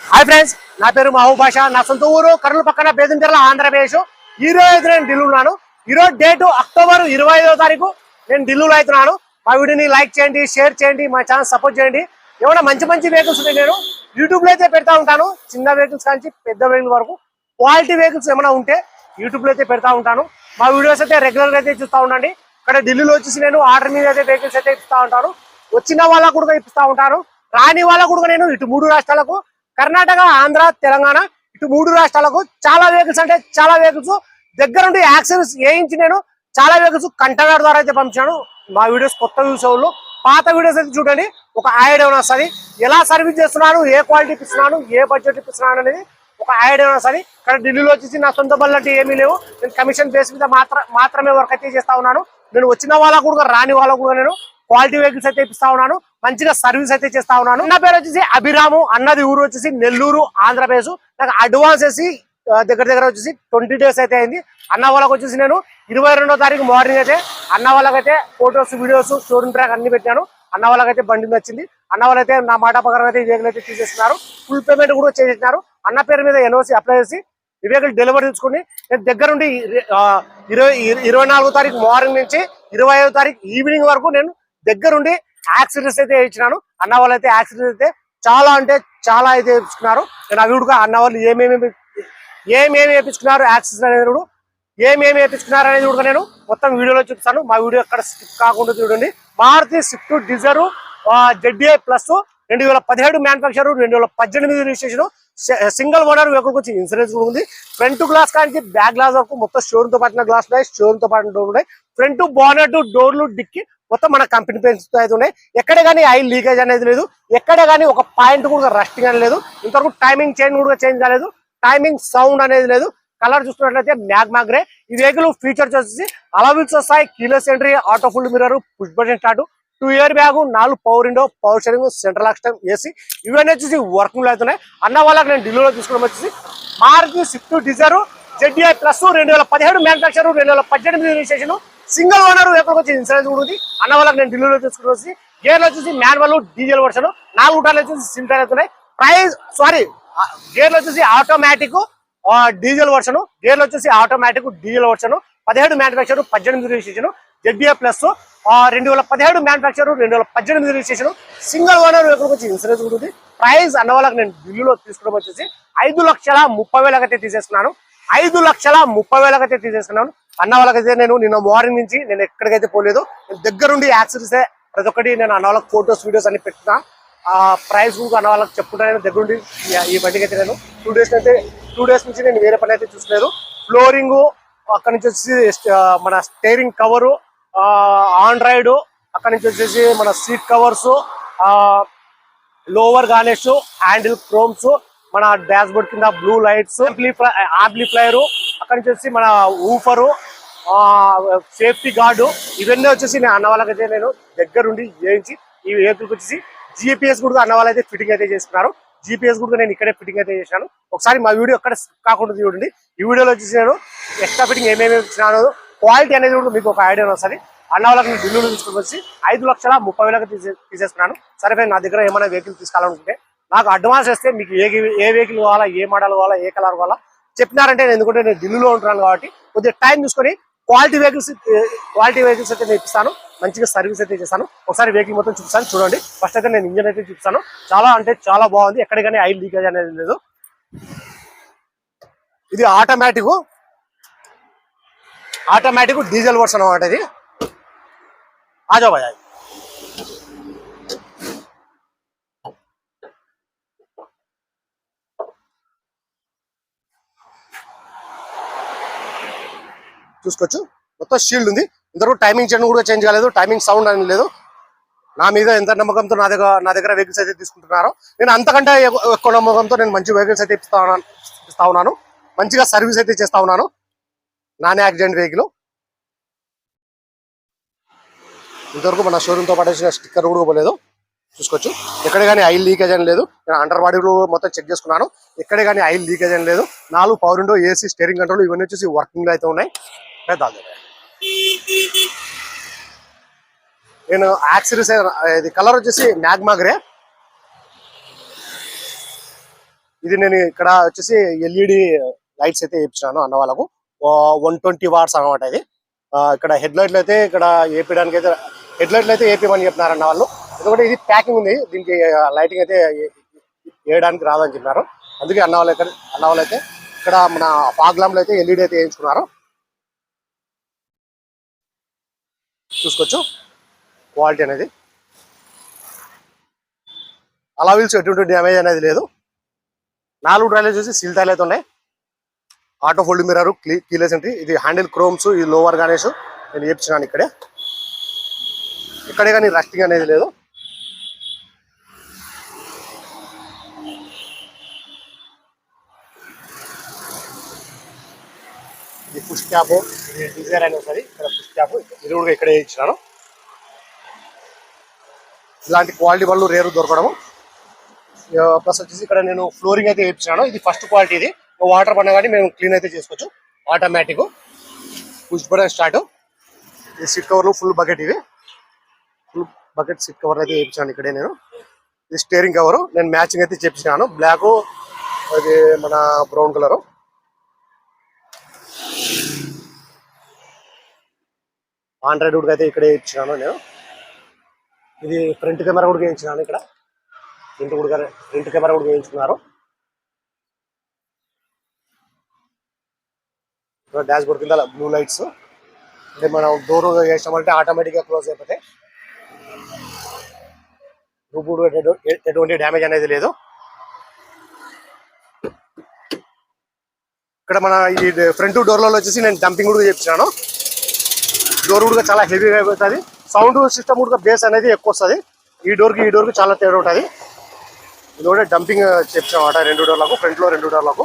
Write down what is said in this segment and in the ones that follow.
Hi friends నా పేరు మహబూ భాష నా సొంత ఊరు కర్నూలు పక్కన బేదంచెర్ల ఆంధ్రప్రదేశ్. ఈ రోజు అయితే నేను ఢిల్లీ ఉన్నాను. ఈ రోజు డేట్ అక్టోబర్ ఇరవై ఐదో తారీఖు నేను ఢిల్లీలో అవుతున్నాను. మా వీడియోని లైక్ చేయండి షేర్ చేయండి మా ఛానల్ సపోర్ట్ చేయండి. ఏమైనా మంచి మంచి వెహికల్స్ ఉంటాయి నేను యూట్యూబ్లో అయితే పెడతా ఉంటాను. చిన్న వెహికల్స్ కానీ పెద్ద వెహికల్ వరకు క్వాలిటీ వెహికల్స్ ఏమైనా ఉంటే యూట్యూబ్లో అయితే పెడతా ఉంటాను. మా వీడియోస్ అయితే రెగ్యులర్గా అయితే చూస్తూ ఉండండి. ఇక్కడ ఢిల్లీలో వచ్చేసి నేను ఆర్డర్ మీద అయితే వెహికల్స్ అయితే ఇస్తా ఉంటాను. వచ్చిన వాళ్ళకు కూడా ఇస్తూ ఉంటాను. రాని వాళ్ళకు కూడా నేను ఇటు మూడు రాష్ట్రాలకు కర్ణాటక ఆంధ్ర తెలంగాణ ఇటు మూడు రాష్ట్రాలకు చాలా వెహికల్స్ అంటే చాలా వెహికల్స్ దగ్గరుండి యాక్సిడెంట్స్ వేయించి నేను చాలా వెహికల్స్ కంటైనర్ ద్వారా అయితే పంపించాను. మా వీడియోస్ కొత్త వ్యూస్ వాళ్ళు పాత వీడియోస్ అయితే చూడండి ఒక ఐడియా వస్తుంది. ఎలా సర్వీస్ చేస్తున్నాను ఏ క్వాలిటీ ఇస్తున్నాను ఏ బడ్జెట్ ఇస్తున్నాను అనేది ఒక ఐడియా వస్తుంది. కానీ ఢిల్లీలో వచ్చేసి నా సొంత బళ్ళు అంటే ఏమీ లేవు. నేను కమిషన్ బేస్ మీద మాత్రమే వర్క్ అయితే చేస్తా ఉన్నాను. నేను వచ్చిన వాళ్ళకు కూడా రాని వాళ్ళకు కూడా నేను క్వాలిటీ వెహికల్స్ అయితే ఇప్పిస్తా ఉన్నాను. మంచిగా సర్వీస్ అయితే చేస్తా ఉన్నాను. నా పేరు వచ్చేసి అభిరాము. అన్నది ఊరు వచ్చేసి నెల్లూరు ఆంధ్రప్రదేశ్. నాకు అడ్వాన్స్ వేసి దగ్గర దగ్గర వచ్చేసి ట్వంటీ డేస్ అయితే అయింది. అన్న వాళ్ళకి వచ్చేసి నేను ఇరవై రెండో తారీఖు మార్నింగ్ అయితే అన్న వాళ్ళకైతే ఫొటోస్ వీడియోస్ షోరూమ్ ట్రాక్ అన్ని పెట్టాను. అన్న వాళ్ళకైతే బండి నచ్చింది. అన్న వాళ్ళైతే నా మాట ప్రకారం అయితే ఈ వెహికల్ అయితే తీసేస్తున్నారు. ఫుల్ పేమెంట్ కూడా చేసేసినారు. అన్న పేరు మీద ఎన్ఓసి అప్లై చేసి వివేకలు వెహికల్ డెలివరీ తీసుకుని నేను దగ్గరుండి ఇరవై ఇరవై నాలుగో తారీఖు మార్నింగ్ నుంచి ఇరవై ఐదో తారీఖు ఈవినింగ్ వరకు నేను దగ్గరుండి యాక్సిడెంట్స్ అయితే ఇచ్చినాను అన్న వాళ్ళు అయితే యాక్సిడెంట్స్ అయితే చాలా అంటే చాలా అయితే వేయించుకున్నారు నేను అవి కూడా అన్న వాళ్ళు ఏమేమి ఏమేమి వేపించుకున్నారు యాక్సిడెంట్ అనేది కూడా ఏమేమి వేపించుకున్నారు అనేది కూడా నేను మొత్తం వీడియోలో చూపిస్తాను. మా వీడియో ఎక్కడ స్కిప్ కాకుండా చూడండి. Maruti Swift Dzire Z A plus రెండు వేల పదిహేడు మ్యానుఫ్యాక్చర్ రెండు వేల పద్దెనిమిది రిజిస్ట్రేషన్ సింగిల్ ఓనర్ వెహికల్ వచ్చి ఇన్సూరెన్స్ కూడా ఉంది. ఫ్రంట్ గ్లాస్ కానీ బ్యాక్ గ్లాస్ వరకు మొత్తం షోరూమ్తో పాటు గ్లాస్ ఉన్నాయి షోరూమ్తో పాటు డోర్ ఉన్నాయి. ఫ్రంట్ బానెట్ డోర్లు డిక్కి మొత్తం మన కంపెనీ పెన్స్ అయితే ఉన్నాయి. ఎక్కడ కానీ ఆయిల్ లీకేజ్ అనేది లేదు. ఎక్కడ కానీ ఒక పాయింట్ కూడా రస్టింగ్ అనేది లేదు. ఇంతవరకు టైమింగ్ చేంజ్ కూడా చేంజ్ కాలేదు. టైమింగ్ సౌండ్ అనేది లేదు. కలర్ చూసుకున్నట్లయితే మ్యాగ్ మ్యాగ్రే ఈ వెహికల్ ఫీచర్స్ వచ్చేసి అలవిల్స్ వస్తాయి. Keyless entry auto full mirror push button start two air bag నాలుగు power window power steering central lock time AC ఇవన్నీ వచ్చేసి వర్కింగ్లో అవుతున్నాయి. అన్న వాళ్ళకి నేను ఢిల్లీలో తీసుకోవడం వచ్చేసి Maruti Swift Dzire ZDI plus రెండు వేల పదిహేడు మ్యానుఫ్యాక్చర్ రెండు వేల పద్దెనిమిది రిజిస్ట్రేషన్ సింగిల్ ఓనర్ వెహికల్ వచ్చి ఇన్సూరెన్స్ కూడా ఉంది అన్న వాళ్ళకి నేను ఢిల్లీలో తీసుకుని వచ్చి గేర్లు వచ్చేసి మాన్యువల్ డీజిల్ వర్షన్ నాలుగు టైర్లు వచ్చేసి సింటర్ అవుతున్నాయి. ప్రైస్ సారీ గేర్లు వచ్చేసి ఆటోమేటిక్ డీజిల్ వర్షన్ గేర్లు వచ్చేసి ఆటోమేటిక్ డీజిల్ వర్షన్ పదిహేడు మ్యానుఫ్యాక్చర్ పద్దెనిమిది రిజిస్ట్రేషన్ జెడ్బీఏ ప్లస్ రెండు వేల పదిహేడు మ్యానుఫ్యాక్చర్ రెండు వేల పద్దెనిమిది రిజిస్ట్రేషన్ సింగిల్ ఓనర్ వెహికల్ వచ్చి ఇన్సూరెన్స్ ఉంటుంది ప్రైస్ అన్న వాళ్ళకి నేను ఢిల్లీలో తీసుకోవడం వచ్చేసి ఐదు లక్షల ముప్పై వేలకైతే తీసేసుకున్నాను. ఐదు లక్షల ముప్పై వేలకైతే తీసేసుకున్నాను. అన్న వాళ్ళకైతే నేను నిన్న మార్నింగ్ నుంచి నేను ఎక్కడికైతే పోలేదు నేను దగ్గరుండి యాక్సిడెంట్స్ ప్రతి ఒక్కటి నేను అన్న వాళ్ళకి ఫోటోస్ వీడియోస్ అన్ని పెట్టినా. ఆ ప్రైస్ అన్న వాళ్ళకి చెప్పుకుంటా నేను దగ్గరుండి ఈ- బండికి అయితే నేను టూ డేస్ అయితే టూ డేస్ నుంచి నేను వేరే పని అయితే చూసలేదు ఫ్లోరింగ్ అక్కడ నుంచి వచ్చేసి మన స్టేరింగ్ కవరు ఆండ్రాయిడ్ అక్కడ నుంచి వచ్చేసి మన seat covers lower garnish handle chromes మన డాష్ బోర్డ్ కింద బ్లూ లైట్స్ ఆంప్లిఫైర్ అక్కడ నుంచి వచ్చి మన ఊఫరు సేఫ్టీ గార్డు ఇవన్నీ వచ్చేసి నేను అన్న వాళ్ళకైతే నేను దగ్గరుండి చేయించి ఈ వెహికల్కి వచ్చేసి జిపిఎస్ కూడా అన్న వాళ్ళైతే ఫిట్టింగ్ అయితే చేసుకున్నారు జిపిఎస్ కూడా నేను ఇక్కడే ఫిట్టింగ్ అయితే చేశాను. ఒకసారి మా వీడియో అక్కడ కాకుండా చూడండి. ఈ వీడియోలో వచ్చేసి నేను ఎక్స్ట్రా ఫిట్టింగ్ ఏమేమి ఇచ్చినాను క్వాలిటీ అనేది కూడా మీకు ఒక ఐడియా వస్తుంది. అన్న వాళ్ళకి నేను బిల్లు తీసుకుని వచ్చి ఐదు లక్షల ముప్పై వేలకు తీసే తీసేసుకున్నాను సరే నా దగ్గర ఏమైనా వెహికల్ తీసుకోవాలనుకుంటే నాకు అడ్వాన్స్ ఇస్తే మీకు ఏ ఏ వెహికల్ కావాలా ఏ మోడల్ కావాలా ఏ కలర్ కావాలా చెప్పినారంటే నేను ఎందుకంటే నేను ఢిల్లీలో ఉంటున్నాను కాబట్టి కొద్దిగా టైం చూసుకొని క్వాలిటీ వెహికల్స్ క్వాలిటీ వెహికల్స్ అయితే నేను ఇస్తాను మంచిగా సర్వీస్ అయితే చేస్తాను. ఒకసారి వెహికల్ మొత్తం చూపిస్తాను చూడండి. ఫస్ట్ అయితే నేను ఇంజన్ అయితే చూపిస్తాను. చాలా అంటే చాలా బాగుంది. ఎక్కడికైనా ఐ ఆయిల్ లీకేజ్ అనేది లేదు. ఇది ఆటోమేటిక్ ఆటోమేటిక్ డీజిల్ వర్షన్ అన్నమాట ఇది. ఆజో చూసుకోవచ్చు. మొత్తం షీల్డ్ ఉంది. ఇంతవరకు టైమింగ్ చేయడం కూడా చేంజ్ కాలేదు. టైమింగ్ సౌండ్ అని లేదు. నా మీద ఎంత నమ్మకంతో నా దగ్గర నా దగ్గర వెహికల్స్ అయితే తీసుకుంటున్నారో నేను అంతకంటే ఎక్కువ నమ్మకంతో నేను మంచి వెహికల్స్ అయితే ఇస్తా ఉన్నాను ఇస్తా ఉన్నాను. మంచిగా సర్వీస్ అయితే చేస్తా ఉన్నాను. నాన్ యాక్సిడెంట్ వెహికల్ ఇంతవరకు మన షోరూమ్తో పడేసిన స్టిక్కర్ కూడా పోలేదు. చూసుకోవచ్చు. ఎక్కడ కానీ ఆయిల్ లీకేజ్ అని లేదు. నేను అండర్ బాడీ మొత్తం చెక్ చేసుకున్నాను. ఎక్కడ కానీ ఆయిల్ లీకేజ్ అని లేదు. నాలుగు power window AC steering control ఇవన్నీ వచ్చేసి వర్కింగ్లో అయితే ఉన్నాయి. పెద్ద నేను యాక్సిరీస్ ఇది కలర్ వచ్చేసి మ్యాగ్మా గ్రే ఇది నేను ఇక్కడ వచ్చేసి ఎల్ఈడి లైట్స్ అయితే ఇప్పించాను అన్న వాళ్ళకు వన్ ట్వంటీ వాట్స్ అనమాట ఇది. ఇక్కడ హెడ్ లైట్లు అయితే ఇక్కడ వేపించడానికి అయితే హెడ్ లైట్లు అయితే వేపిమని చెప్పినారు అన్న వాళ్ళు ఎందుకంటే ఇది ప్యాకింగ్ ఉంది. దీనికి లైటింగ్ అయితే వేయడానికి రాదని చెప్పినారు. అందుకే అన్న వాళ్ళు ఇక్కడ అన్న వాళ్ళు అయితే ఇక్కడ మన ఫాగ్లాంలో అయితే ఎల్ఈడి అయితే వేయించుకున్నారు. చూసుకోవచ్చు. క్వాలిటీ అనేది. అలా వీల్స్ ఎటువంటి డ్యామేజ్ అనేది లేదు. నాలుగు టైర్లు చూసి సీల్ టైర్లు అయితే ఉన్నాయి. Auto fold mirror keyless entry ఇది హ్యాండిల్ క్రోమ్స్ ఇది లోవర్ గానేస్ నేను చేపించినాను ఇక్కడే. ఇక్కడే కానీ రస్టింగ్ అనేది లేదు. ఇది పుష్ క్యాప్ ఇది డిజైర్ అనేది ఇక్కడ క్యాప్ ఇది కూడా ఇక్కడే ఇచ్చినాను. ఇలాంటి క్వాలిటీ వాళ్ళు రేరు దొరకడము. ప్లస్ వచ్చేసి ఇక్కడ నేను ఫ్లోరింగ్ అయితే వేయించాను ఇది ఫస్ట్ క్వాలిటీ ఇది. వాటర్ పడినా కానీ మేము క్లీన్ అయితే చేసుకోవచ్చు. ఆటోమేటిక్ పుష్ బటన్ స్టార్ట్ ఈ సీట్ కవర్లు ఫుల్ బకెట్ ఇవి ఫుల్ బకెట్ సీట్ కవర్ అయితే వేయించాను ఇక్కడే నేను. ఇది స్టీరింగ్ కవర్ నేను మ్యాచింగ్ అయితే చేపించాను బ్లాక్ అది మన బ్రౌన్ కలర్ ఆండ్రాయిడ్ కూడా అయితే ఇక్కడే ఇచ్చినాను నేను. ఇది ఫ్రంట్ కెమెరా కూడా వేయించినాను ఇక్కడ. ఫ్రంట్ కూడా ఫ్రంట్ కెమెరా కూడా వేయించుకున్నారు డాష్ బోర్డ్ కింద బ్లూ లైట్స్ అంటే మనం డోర్ వేసామంటే ఆటోమేటిక్గా క్లోజ్ అయిపోతాయి రూపుడు ఎటువంటి డ్యామేజ్ అనేది లేదు. ఇక్కడ మన ఈ ఫ్రంట్ డోర్లలో వచ్చేసి నేను డంపింగ్ కూడా చెప్తున్నాను డోర్ కూడా చాలా హెవీగా అయిపోతుంది. సౌండ్ సిస్టమ్ కూడా బేస్ అనేది ఎక్కువ వస్తుంది. ఈ డోర్కి ఈ డోర్కి చాలా తేడా ఉంటుంది. ఇది కూడా డంపింగ్ చెప్పామన్నమాట రెండు డోర్లకు ఫ్రంట్లో రెండు డోర్లకు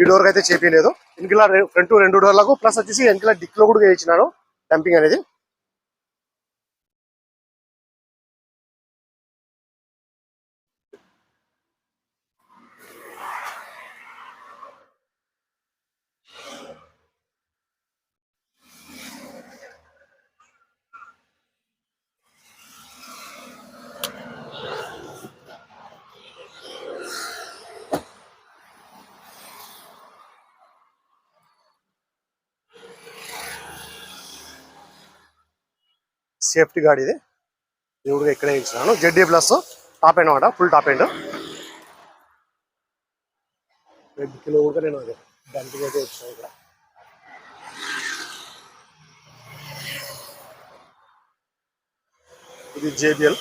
ఈ డోర్కి అయితే చేపించలేదు. వెనకల ఫ్రంట్ రెండు డోర్లకు ప్లస్ వచ్చేసి వెనకల డిక్లో కూడా వేయించినాను. డంపింగ్ అనేది. సేఫ్టీ గార్డ్ ఇది. దేవుడిగా ఇక్కడే ఇచ్చినాను జెడ్డీ ప్లస్ టాప్ ఎండ్ అనమాట ఫుల్ టాప్ ఎండ్ రెడ్ కిలో కూడా నేను అదే దానికి అయితే ఇచ్చాను ఇక్కడ. ఇది JBL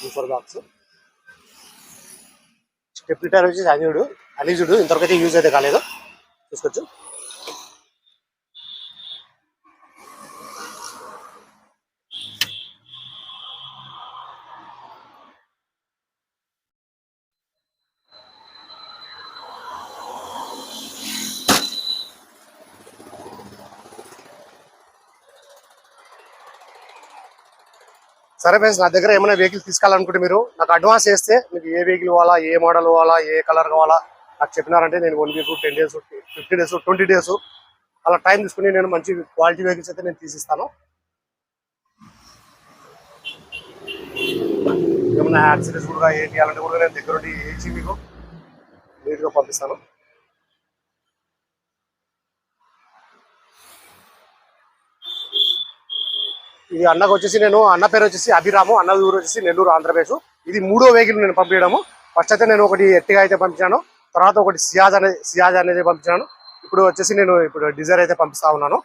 super box step tyre వచ్చేసి అనిజుడు అనిజుడు ఇంతవరకు అయితే యూజ్ అయితే కాలేదు. చూసుకోవచ్చు. సరే ఫ్రెండ్స్ నా దగ్గర ఏమైనా వెహికల్ తీసుకోవాలనుకుంటే మీరు నాకు అడ్వాన్స్ చేస్తే మీకు ఏ వెహికల్ కావాలా ఏ మోడల్ కావాలా ఏ కలర్ కావాలా నాకు చెప్పినారంటే నేను one week ten days fifty days twenty days అలా టైం తీసుకుని నేను మంచి క్వాలిటీ వెహికల్స్ అయితే నేను తీసిస్తాను. ఏమైనా యాక్సిడెంట్స్ కూడా ఏం చేయాలంటే కూడా నేను దగ్గర ఉండి మీకు నీట్గా పంపిస్తాను. ఇది అన్నకు వచ్చేసి నేను అన్న పేరు వచ్చేసి అభిరాము అన్న ఊరు వచ్చేసి నెల్లూరు ఆంధ్రప్రదేశ్. ఇది మూడో వెహికల్ నేను పంపించడము. ఫస్ట్ అయితే నేను ఒకటి ఎట్టిగా అయితే పంపించాను తర్వాత ఒకటి సియాజ్ అనేది సియాజ్ అనేది పంపించాను. ఇప్పుడు వచ్చేసి నేను ఇప్పుడు డిజైర్ అయితే పంపిస్తా ఉన్నాను.